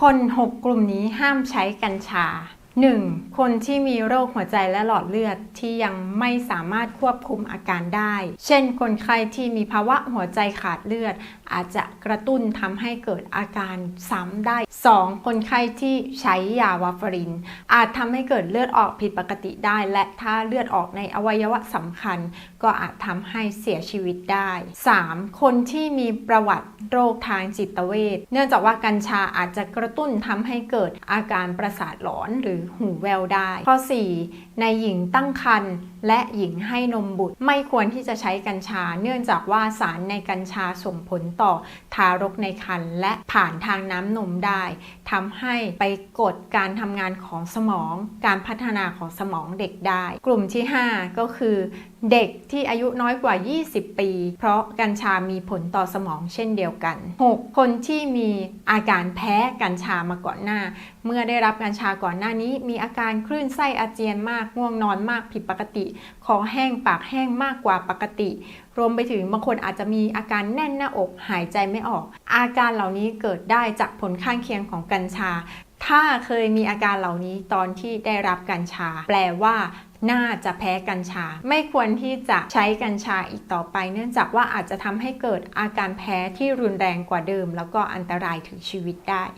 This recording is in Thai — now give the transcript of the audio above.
คน 6 กลุ่มนี้ห้ามใช้กัญชา 1. คนที่มีโรคหัวใจและหลอดเลือดที่ยังไม่สามารถควบคุมอาการได้ เช่น คนไข้ที่มีภาวะหัวใจขาดเลือด อาจจะกระตุ้นทำให้เกิดอาการซ้ำได้ 2. คนไข้ที่ใช้ยาวาฟาริน อาจทำให้เกิดเลือดออกผิดปกติได้ และถ้าเลือดออกในอวัยวะสำคัญ ก็อาจทำให้เสียชีวิตได้ 3. คนที่มีประวัติโรคทางจิตเวชเนื่องจากว่ากัญชาอาจจะกระตุ้นทำให้เกิดอาการประสาทหลอนหรือหูแววได้ ข้อ 4. ในหญิงตั้งครรภ์ และหญิงให้นมบุตร ไม่ควรที่จะใช้กัญชา เนื่องจากว่าสารในกัญชาส่งผลต่อทารกในครรภ์และผ่านทางน้ำนมได้ทำให้ไปกดการทำงานของสมอง การพัฒนาของสมองเด็กได้ กลุ่มที่ 5 ก็คือ เด็กที่อายุน้อยกว่า 20 ปี เพราะกัญชามีผลต่อสมองเช่นเดียวกัน 6. คนที่มีอาการแพ้กัญชามาก่อนหน้า เมื่อได้รับกัญชาก่อนหน้านี้ มีอาการคลื่นไส้อาเจียนมากง่วงนอนมากผิดปกติคอแห้งปากแห้งมากกว่าปกติ รวมไปถึงบางคนอาจจะมีอาการแน่นหน้าอกหายใจไม่ออก อาการเหล่านี้เกิดได้จากผลข้างเคียงของกัญชา ถ้าเคยมีอาการเหล่านี้ตอนที่ได้รับกัญชา แปลว่าน่าจะแพ้กัญชา ไม่ควรที่จะใช้กัญชาอีกต่อไป เนื่องจากว่าอาจจะทำให้เกิดอาการแพ้ที่รุนแรงกว่าเดิม แล้วก็อันตรายถึงชีวิตได้